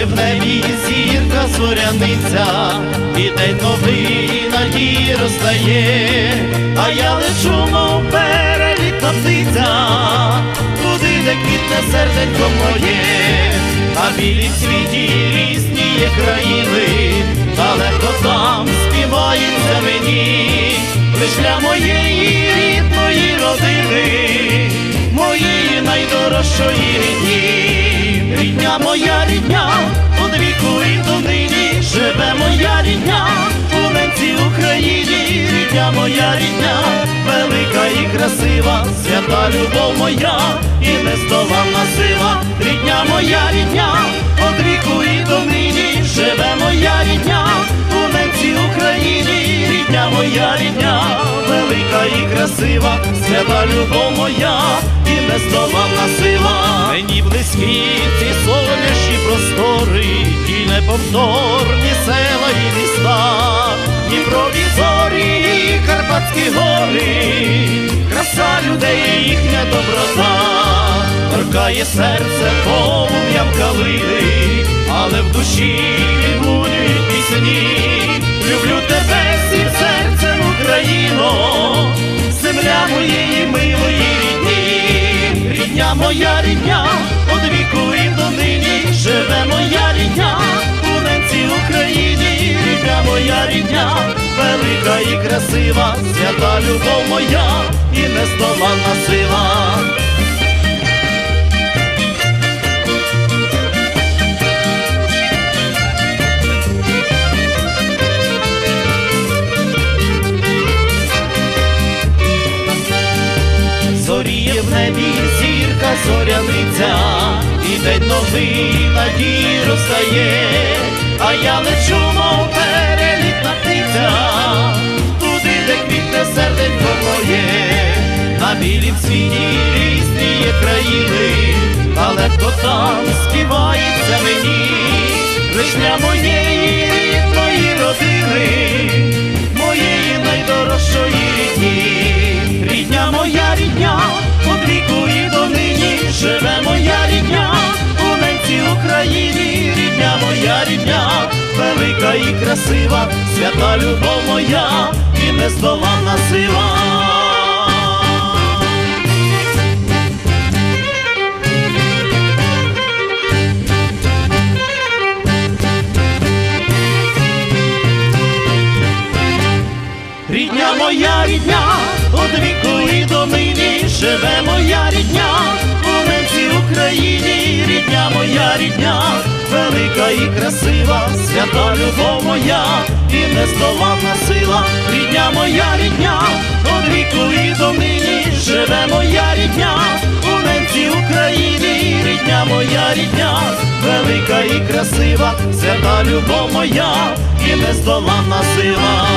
в небі зірка зоряниця, і день новий надії роздає, а я лечу, мов перелітна птиця, туди, де квітне серденько моє, а білі світі різні є країни, далеко там співається мені, лиш для моєї рідної родини, моєї найдорожчої рідні. Рідня моя рідня, велика і красива, свята любов моя, і нездоланна сила, рідня моя рідня, од віку і до нині живе моя рідня, у ненці Україні, рідня моя рідня, велика і красива, свята любов моя, і нездоланна сила. Мені близькі ці сонячні простори, і неповторні села і міста, Дніпрові зорі, і Карпатські гори, краса людей, їхня доброта, торкає серце полум'ям калини, але в душі велика і красива, свята любов моя і нездоланна сила. Зоріє в небі зірка зоряниця, і день новий надії роздає, а я лечу, мов перелітна птиця, на білім світі різні є країни, але хто там співається мені, лиш для моєї рідної родини, моєї найдорожчої рідні. Рідня моя рідня, от віку і до нині живе моя рідня, у ненці Україні, рідня моя рідня, велика і красива, свята любов моя і нездоланна сила. Рідня моя рідня, од віку і до нині живе моя рідня, у ненці Україні, рідня моя рідня, велика і красива, свята любов моя. І нездоланна сила, рідня моя рідня, од віку і до нині живе моя рідня, у ненці Україні, рідня моя рідня, велика і красива, свята любов моя. І нездоланна сила.